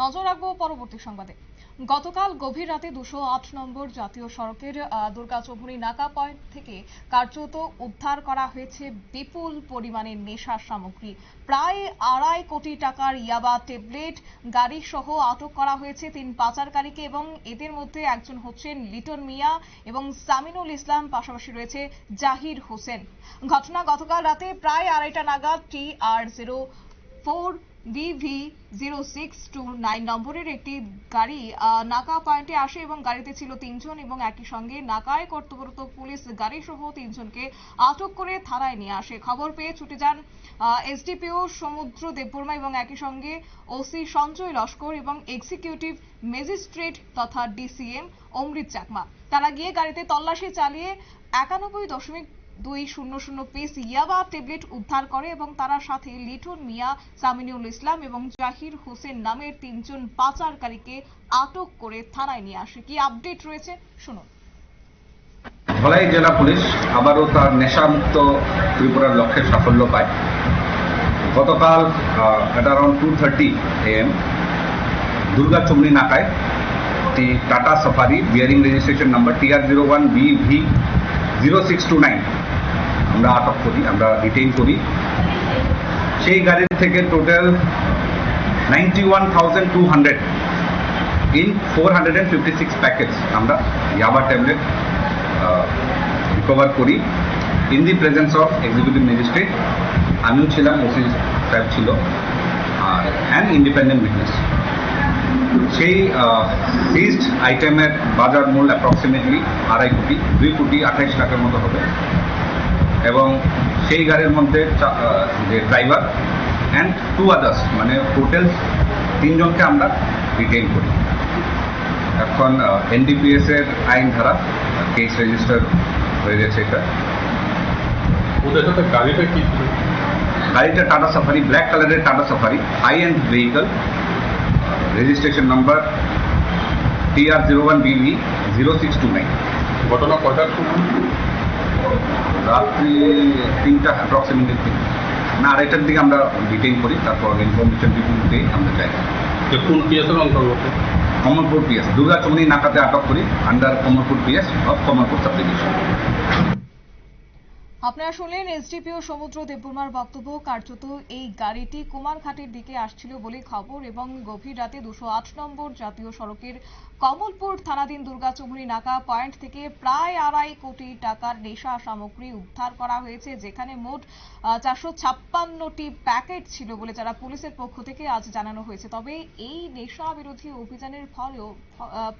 নজর রাখব পরবর্তী সংবাদে। গতকাল গভীর রাতে দুশো আট নম্বর জাতীয় সড়কের আহ, দুর্গাচৌমুহনী নাকা পয়েন্ট থেকে কার্যত উদ্ধার করা হয়েছে বিপুল পরিমাণে নেশার সামগ্রী। প্রায় আড়াই কোটি টাকার ইয়াবা ট্যাবলেট গাড়ি সহ আটক করা হয়েছে তিন পাচারকারীকে এবং এদের মধ্যে একজন হচ্ছেন লিটন মিয়া এবং সামিনুল ইসলাম পাশাপাশি রয়েছে জাহির হোসেন। ঘটনা গতকাল রাতে প্রায় আড়াইটা নাগাদ T R zero four V V zero six two nine নম্বরের একটি গাড়ি নাকা পয়েন্টে আসে এবং গাড়িতে ছিল তিনজন এবং একই সঙ্গে নাকায় কর্তব্যরত পুলিশ গাড়ি সহ তিনজনকে আটক করে থানায় নিয়ে আসে। খবর পেয়ে ছুটে যান এসডিপিও সমুদ্র দেববর্মা এবং একই সঙ্গে ওসি সঞ্জয় লস্কর এবং এক্সিকিউটিভ ম্যাজিস্ট্রেট তথা ডিসিএম অমৃত চাকমা। তারা গিয়ে গাড়িতে তল্লাশি চালিয়ে একানব্বই দশমিক দুই শূন্য শূন্য পিস ইয়াবা ট্যাবলেট উদ্ধার করে এবং তারা সাথে লিটন মিয়া, সামিনুল ইসলাম এবং জাহির হোসেন নামের তিনজন পাচারকারীকে আটক করে থানায় নিয়ে আসে। কি আপডেট রয়েছে? শুনুন। ধলাই জেলা পুলিশ আবারও তার নেশামুক্ত ত্রিপুরার লক্ষ্যে সাফল্য পায়। গতকাল at around two thirty AM Durga Chowmuhani নাকায় একটি Tata Safari bearing registration number TR zero one B V zero six two nine আমরা আটক করি, আমরা ডিটেইন করি। সেই গাড়ির থেকে total ninety in four package আমরা ইয়াবা ট্যাবলেট রিকভার করি। In the presence of executive magistrate আমিও ছিলাম ওসি সাহেব ছিল, আর অ্যান্ড ইন্ডিপেন্ডেন্ট বিজনেস সেই সিজড আইটেমের বাজার মূল্য অ্যাপ্রক্সিমেটলি আড়াই কোটি, দুই কোটি আঠাইশ লাখের মতো হবে। এবং সেই গাড়ির মধ্যে যে ড্রাইভার অ্যান্ড টু আদার্স মানে টোটাল তিনজনকে আমরা রিটেইন করি। এখন এনডিপিএস এর আইন ধারা কেস রেজিস্টার হয়ে গেছে এটা। ওদের সাথে গাড়িটা কি গাড়িটা টাটা সাফারি ব্ল্যাক কালারের Tata Safari high end vehicle registration number TR zero one B V zero six two nine ঘটনা কয়টার সময়? রাত্রি তিনটা অ্যাপ্রক্সিমেটলি না আড়াইটার দিকে আমরা ডিটেইন করি তারপর ইনফরমেশন দিয়ে আমরা যাই। কোন পিএসের অন্তর্গত? কমলপুর পিএস দুর্গা চমনি নাকাতে আটক করি under Kamalpur PS of Kamalpur sub division আপনারা শুনলেন এসডিপিও সমুদ্র দেববর্মার বক্তব্য। কার্যত এই গাড়িটি কুমারঘাটের দিকে আসছিল বলে খবর এবং গভীর রাতে দুশো আট নম্বর জাতীয় সড়কের কমলপুর থানাধীন দুর্গাচৌমুহনী নাকা পয়েন্ট থেকে প্রায় আড়াই কোটি টাকার নেশা সামগ্রী উদ্ধার করা হয়েছে, যেখানে মোট চারশো ছাপ্পান্নটি প্যাকেট ছিল বলে যারা পুলিশের পক্ষ থেকে আজ জানানো হয়েছে। তবে এই নেশা বিরোধী অভিযানের ফলেও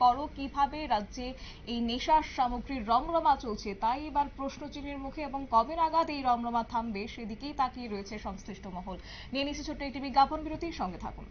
পরও কীভাবে রাজ্যে এই নেশার সামগ্রীর রমরমা চলছে তাই এবার প্রশ্নচিহ্নের মুখে এবং কবে নাগাদ এই রমরমা থামবে সেদিকেই তাকিয়ে রয়েছে সংশ্লিষ্ট মহল। নিয়ে নিচ্ছে ছোট্ট একটি বিজ্ঞাপন বিরতির সঙ্গে থাকুন।